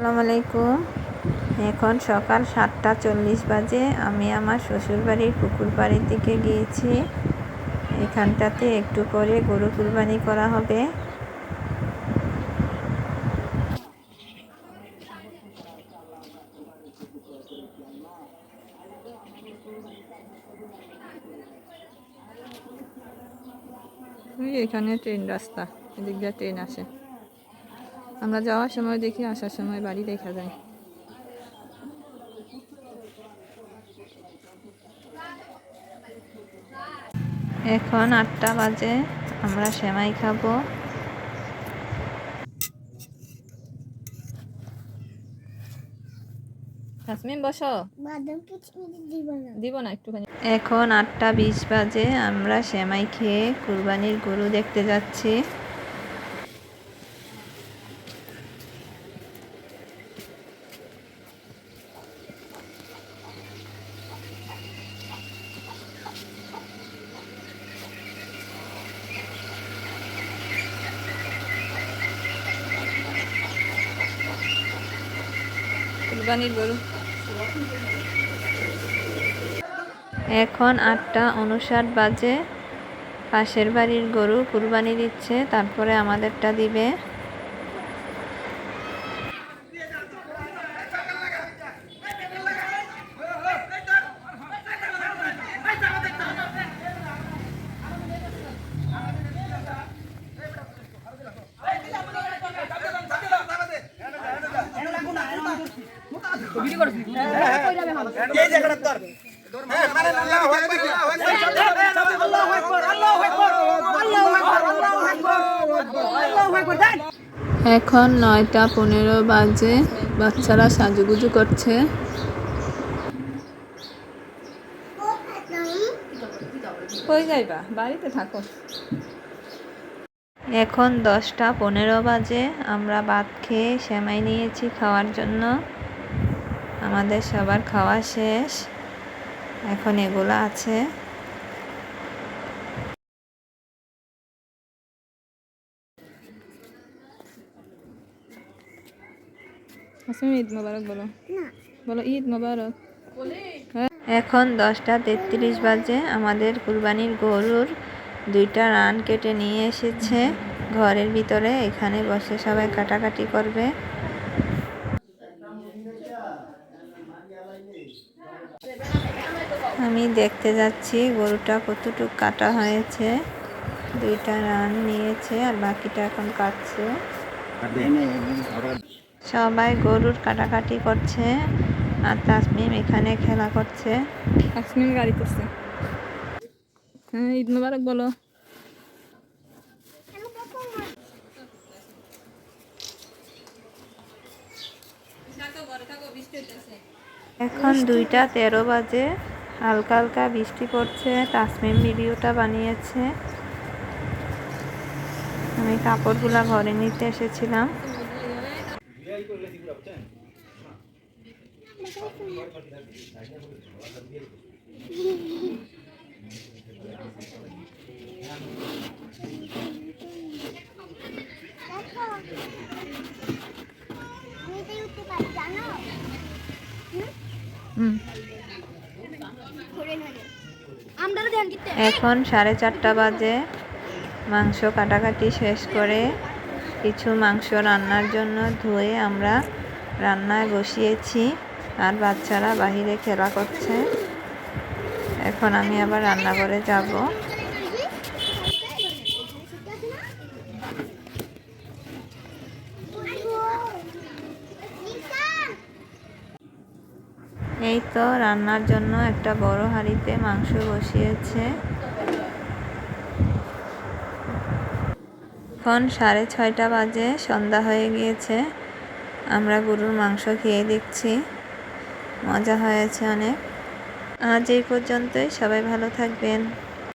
আসসালামু আলাইকুম। এখন সকাল সাতটা চল্লিশ বাজে। আমি আমার শ্বশুরবাড়ির পুকুর বাড়ির দিকে গিয়েছি। এখানটাতে একটু করে গরু কুরবানি করা হবে। এখানে ট্রেন রাস্তা, এদিক দিয়ে ট্রেন আসে। আমরা যাওয়ার সময় দেখি আসার সময় বাড়ি দেখা যায়। এখন আটটা বাজে আমরা সেমাই খাব। বসো। দিব না একটুখানি। এখন আটটা বিশ বাজে আমরা সেমাই খেয়ে কুরবানির গরু দেখতে যাচ্ছি। কুরবানির গরু। এখন আটটা উনষাট বাজে। পাশের বাড়ির গরু কুরবানি দিচ্ছে তারপরে আমাদেরটা দিবে। এখন নয়টা পনেরো বাজে বাচ্চারা সাজুগুজু করছে। কই যাইবা? বাড়িতে থাকো। এখন দশটা পনেরো বাজে আমরা ভাত খেয়ে সেমাই নিয়েছি খাওয়ার জন্য। আমাদের সবার খাওয়া শেষ। এখন এগুলো আছে। ঈদ মোবারক বলো। বলো ঈদ মোবারক। এখন দশটা তেত্রিশ বাজে। আমাদের কুরবানির গরুর দুইটা রান কেটে নিয়ে এসেছে। ঘরের ভিতরে এখানে বসে সবাই কাটাকাটি করবে। আমি দেখতে যাচ্ছি গরুটা কতটুকু কাটা হয়েছে। দুইটা রান নিয়েছে আর বাকিটা এখন কাটছে। সবাই গরুর কাটাকাটি করছে আর তাসমিম এখানে খেলা করছে। তাসমিম গাড়ি করছে। হ্যাঁ ঈদ বলো। এখন দুইটা তেরো বাজে, হালকা হালকা বৃষ্টি পড়ছে, তাসমিম ভিডিওটা বানিয়েছে। আমি কাপড়গুলা ঘরে নিতে এসেছিলাম। দেখো আমি তো উঠতে পারি জানো হুম ঘুরে নড়ে আমরা ধ্যান দিতে এখন সাড়ে চারটা বাজে। মাংস কাটাকাটি শেষ করে কিছু মাংস রান্নার জন্য ধুয়ে আমরা রান্নায় বসিয়েছি আর বাচ্চারা বাহিরে খেলা করছে। এখন আমি আবার রান্নাঘরে যাব। এই তো রান্নার জন্য একটা বড় হাঁড়িতে মাংস বসিয়েছে। এখন সাড়ে ছয়টা বাজে, সন্ধ্যা হয়ে গিয়েছে। আমরা গরুর মাংস খেয়ে দেখছি। মজা হয়েছে অনেক। আজ এই পর্যন্তই। সবাই ভালো থাকবেন।